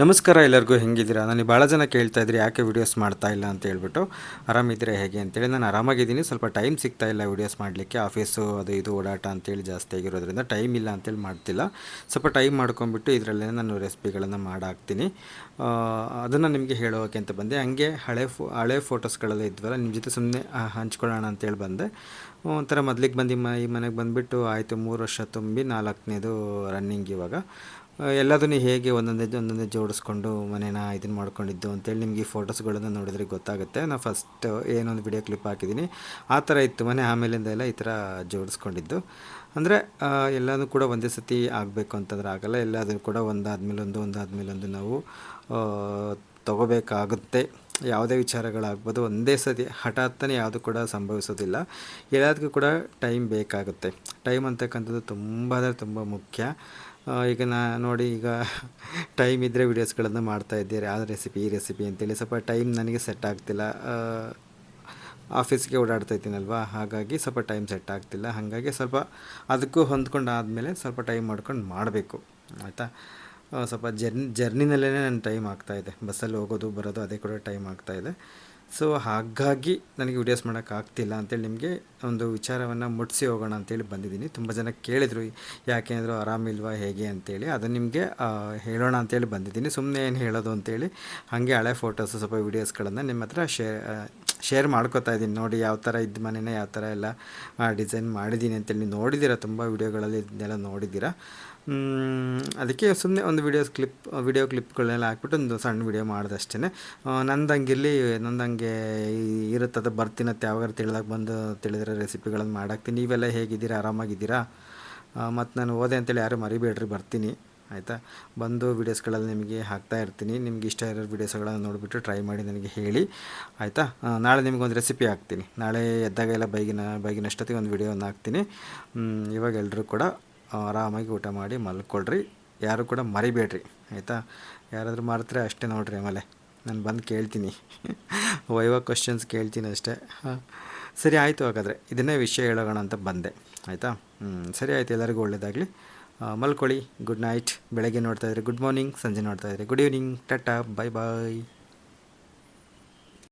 ನಮಸ್ಕಾರ ಎಲ್ಲರಿಗೂ ಹೆಂಗಿದ್ದೀರಾ? ನನಗೆ ಭಾಳ ಜನ ಕೇಳ್ತಾ ಇದ್ರಿ, ಯಾಕೆ ವೀಡಿಯೋಸ್ ಮಾಡ್ತಾ ಇಲ್ಲ ಅಂತ ಹೇಳ್ಬಿಟ್ಟು. ಆರಾಮಿದ್ದೀರಾ ಹೇಗೆ ಅಂತೇಳಿ? ನಾನು ಆರಾಮಾಗಿದ್ದೀನಿ, ಸ್ವಲ್ಪ ಟೈಮ್ ಸಿಗ್ತಾ ಇಲ್ಲ ವೀಡಿಯೋಸ್ ಮಾಡಲಿಕ್ಕೆ. ಆಫೀಸು ಅದು ಇದು ಓಡಾಟ ಅಂತೇಳಿ ಜಾಸ್ತಿ ಆಗಿರೋದ್ರಿಂದ ಟೈಮ್ ಇಲ್ಲ ಅಂತೇಳಿ ಮಾಡ್ತಿಲ್ಲ. ಸ್ವಲ್ಪ ಟೈಮ್ ಮಾಡ್ಕೊಂಬಿಟ್ಟು ಇದರಲ್ಲೇ ನಾನು ರೆಸಿಪಿಗಳನ್ನು ಮಾಡಾಕ್ತೀನಿ. ಅದನ್ನು ನಿಮಗೆ ಹೇಳೋಕೆ ಅಂತ ಬಂದೆ. ಹಂಗೆ ಹಳೆ ಫೋ, ಹಳೆ ಫೋಟೋಸ್ಗಳೆಲ್ಲ ಇದ್ವಲ್ಲ ನಿಮ್ಮ ಜೊತೆ ಸುಮ್ಮನೆ ಹಂಚ್ಕೊಳ್ಳೋಣ ಅಂತೇಳಿ ಬಂದೆ. ಒಂಥರ ಮೊದಲಿಗೆ ಬಂದು, ಈ ಮನೆಗೆ ಬಂದುಬಿಟ್ಟು ಆಯಿತು ಮೂರು ವರ್ಷ ತುಂಬಿ ನಾಲ್ಕನೇದು ರನ್ನಿಂಗ್ ಇವಾಗ. ಎಲ್ಲದನ್ನು ಹೇಗೆ ಒಂದೊಂದೇ ಒಂದೊಂದೇ ಜೋಡಿಸ್ಕೊಂಡು ಮನೇನ ಇದನ್ನು ಮಾಡ್ಕೊಂಡಿದ್ದು ಅಂತೇಳಿ ನಿಮಗೆ ಈ ಫೋಟೋಸ್ಗಳನ್ನು ನೋಡಿದ್ರೆ ಗೊತ್ತಾಗುತ್ತೆ. ನಾನು ಫಸ್ಟ್ ಏನೊಂದು ವಿಡಿಯೋ ಕ್ಲಿಪ್ ಹಾಕಿದ್ದೀನಿ ಆ ಥರ ಇತ್ತು ಮನೆ, ಆಮೇಲಿಂದ ಎಲ್ಲ ಈ ಥರ ಜೋಡಿಸ್ಕೊಂಡಿದ್ದು. ಅಂದರೆ ಎಲ್ಲನೂ ಕೂಡ ಒಂದೇ ಸತಿ ಆಗಬೇಕು ಅಂತಂದ್ರೆ ಆಗಲ್ಲ. ಎಲ್ಲದೂ ಕೂಡ ಒಂದಾದ್ಮೇಲೆ ಒಂದು ಒಂದು ನಾವು ತಗೋಬೇಕಾಗುತ್ತೆ. ಯಾವುದೇ ವಿಚಾರಗಳಾಗ್ಬೋದು, ಒಂದೇ ಸತಿ, ಹಠಾತ್ತನೇ ಯಾವುದು ಕೂಡ ಸಂಭವಿಸೋದಿಲ್ಲ. ಎಲ್ಲದಕ್ಕೂ ಕೂಡ ಟೈಮ್ ಬೇಕಾಗುತ್ತೆ. ಟೈಮ್ ಅಂತಕ್ಕಂಥದ್ದು ತುಂಬ ಅಂದರೆ ತುಂಬ ಮುಖ್ಯ. ಈಗ ನಾ ನೋಡಿ ಈಗ ಟೈಮ್ ಇದ್ದರೆ ವೀಡಿಯೋಸ್ಗಳನ್ನು ಮಾಡ್ತಾ ಇದ್ದೀರಿ. ಆ ರೆಸಿಪಿ ಈ ರೆಸಿಪಿ ಅಂತೇಳಿ ಸ್ವಲ್ಪ ಟೈಮ್ ನನಗೆ ಸೆಟ್ ಆಗ್ತಿಲ್ಲ. ಆಫೀಸ್ಗೆ ಓಡಾಡ್ತಾ ಇದ್ದೀನಲ್ವಾ? ಹಾಗಾಗಿ ಸ್ವಲ್ಪ ಟೈಮ್ ಸೆಟ್ ಆಗ್ತಿಲ್ಲ. ಹಾಗಾಗಿ ಸ್ವಲ್ಪ ಅದಕ್ಕೂ ಹೊಂದ್ಕೊಂಡು ಆದಮೇಲೆ ಸ್ವಲ್ಪ ಟೈಮ್ ಮಾಡ್ಕೊಂಡು ಮಾಡಬೇಕು. ಆಯಿತಾ? ಸ್ವಲ್ಪ ಜರ್ನಿ ಜರ್ನಿನಲ್ಲೇ ನನ್ನ ಟೈಮ್ ಆಗ್ತಾಯಿದೆ ಬಸ್ಸಲ್ಲಿ ಹೋಗೋದು, ಬರೋದು, ಅದೇ ಕೂಡ ಟೈಮ್ ಆಗ್ತಾಯಿದೆ ಸೊ ಹಾಗಾಗಿ ನನಗೆ ವೀಡಿಯೋಸ್ ಮಾಡೋಕ್ಕಾಗ್ತಿಲ್ಲ ಅಂತೇಳಿ ನಿಮಗೆ ಒಂದು ವಿಚಾರವನ್ನು ಮುಟ್ಟಿಸಿ ಹೋಗೋಣ ಅಂತೇಳಿ ಬಂದಿದ್ದೀನಿ. ತುಂಬ ಜನ ಕೇಳಿದರು ಯಾಕೆಂದರೂ ಆರಾಮಿಲ್ವಾ, ಹೇಗೆ? ಅಂತೇಳಿ. ಅದನ್ನು ನಿಮಗೆ ಹೇಳೋಣ ಅಂತೇಳಿ ಬಂದಿದ್ದೀನಿ. ಸುಮ್ಮನೆ ಏನು ಹೇಳೋದು ಅಂತೇಳಿ, ಹಾಗೆ ಹಳೆ ಫೋಟೋಸು ಸ್ವಲ್ಪ ವಿಡಿಯೋಸ್ಗಳನ್ನು ನಿಮ್ಮ ಹತ್ರ ಶೇರ್ ಶೇರ್ ಮಾಡ್ಕೋತಾ ಇದ್ದೀನಿ. ನೋಡಿ ಯಾವ ಥರ ಇದ್ದ ಮನೆಯೇ ಯಾವ ಥರ ಎಲ್ಲ ಡಿಸೈನ್ ಮಾಡಿದ್ದೀನಿ ಅಂತೇಳಿ ನೀವು ನೋಡಿದ್ದೀರಾ? ತುಂಬ ವೀಡಿಯೋಗಳಲ್ಲಿ ಇದನ್ನೆಲ್ಲ ನೋಡಿದ್ದೀರಾ? ಅದಕ್ಕೆ ಸುಮ್ಮನೆ ಒಂದು ವೀಡಿಯೋಸ್ ಕ್ಲಿಪ್ ವೀಡಿಯೋ ಕ್ಲಿಪ್ಗಳನ್ನೆಲ್ಲ ಹಾಕ್ಬಿಟ್ಟು ಒಂದು ಸಣ್ಣ ವೀಡಿಯೋ ಮಾಡಿದಷ್ಟೇ ನಂದಂಗಿರಲಿ, ನಂದಂಗೆ ಇರುತ್ತದೆ ಬರ್ತೀನತ್ತೆ ಯಾವಾಗ ತಿಳಿದಾಗ ಬಂದು ತಿಳಿದ್ರೆ ರೆಸಿಪಿಗಳನ್ನು ಮಾಡಾಕ್ತೀನಿ. ನೀವೆಲ್ಲ ಹೇಗಿದ್ದೀರಾ? ಆರಾಮಾಗಿದ್ದೀರಾ? ಮತ್ತು ನಾನು ಓದೆ ಅಂತೇಳಿ ಯಾರು ಮರಿಬೇಡ್ರಿ, ಬರ್ತೀನಿ. ಆಯಿತಾ? ಬಂದು ವೀಡಿಯೋಸ್ಗಳಲ್ಲಿ ನಿಮಗೆ ಹಾಕ್ತಾ ಇರ್ತೀನಿ. ನಿಮ್ಗೆ ಇಷ್ಟ ಇರೋ ವೀಡಿಯೋಸ್ಗಳನ್ನು ನೋಡಿಬಿಟ್ಟು ಟ್ರೈ ಮಾಡಿ ನನಗೆ ಹೇಳಿ. ಆಯಿತಾ? ನಾಳೆ ನಿಮಗೊಂದು ರೆಸಿಪಿ ಹಾಕ್ತೀನಿ. ನಾಳೆ ಎದ್ದಾಗೆಲ್ಲ ಬೈಗಿನ, ಬೈಗಿನಷ್ಟೊತ್ತಿಗೆ ಒಂದು ವೀಡಿಯೋವನ್ನು ಹಾಕ್ತೀನಿ. ಇವಾಗ ಎಲ್ಲರೂ ಕೂಡ ಆರಾಮಾಗಿ ಊಟ ಮಾಡಿ ಮಲ್ಕೊಳ್ರಿ. ಯಾರು ಕೂಡ ಮರಿಬೇಡ್ರಿ. ಆಯಿತಾ? ಯಾರಾದರೂ ಮರೆತರೆ ಅಷ್ಟೇ ನೋಡಿರಿ ಆಮೇಲೆ. ನಾನು ಬಂದು ಕೇಳ್ತೀನಿ. ವೈವ ಕ್ವಶನ್ಸ್ ಕೇಳ್ತೀನಿ ಅಷ್ಟೇ. ಸರಿ, ಆಯಿತು ಹಾಗಾದರೆ. ಇದನ್ನೇ ವಿಷಯ ಹೇಳೋಣ ಅಂತ ಬಂದೆ. ಆಯಿತಾ? ಸರಿ, ಆಯಿತು. ಎಲ್ಲರಿಗೂ ಒಳ್ಳೆಯದಾಗಲಿ ಮಲ್ಕೊಳ್ಳಿ. ಗುಡ್ ನೈಟ್ ಬೆಳಗ್ಗೆ ನೋಡ್ತಾಯಿದ್ರೆ ಗುಡ್ ಮಾರ್ನಿಂಗ್ ಸಂಜೆ ನೋಡ್ತಾಯಿದ್ರೆ ಗುಡ್ ಈವ್ನಿಂಗ್ ಟಾಟಾ ಬಾಯ್ ಬಾಯ್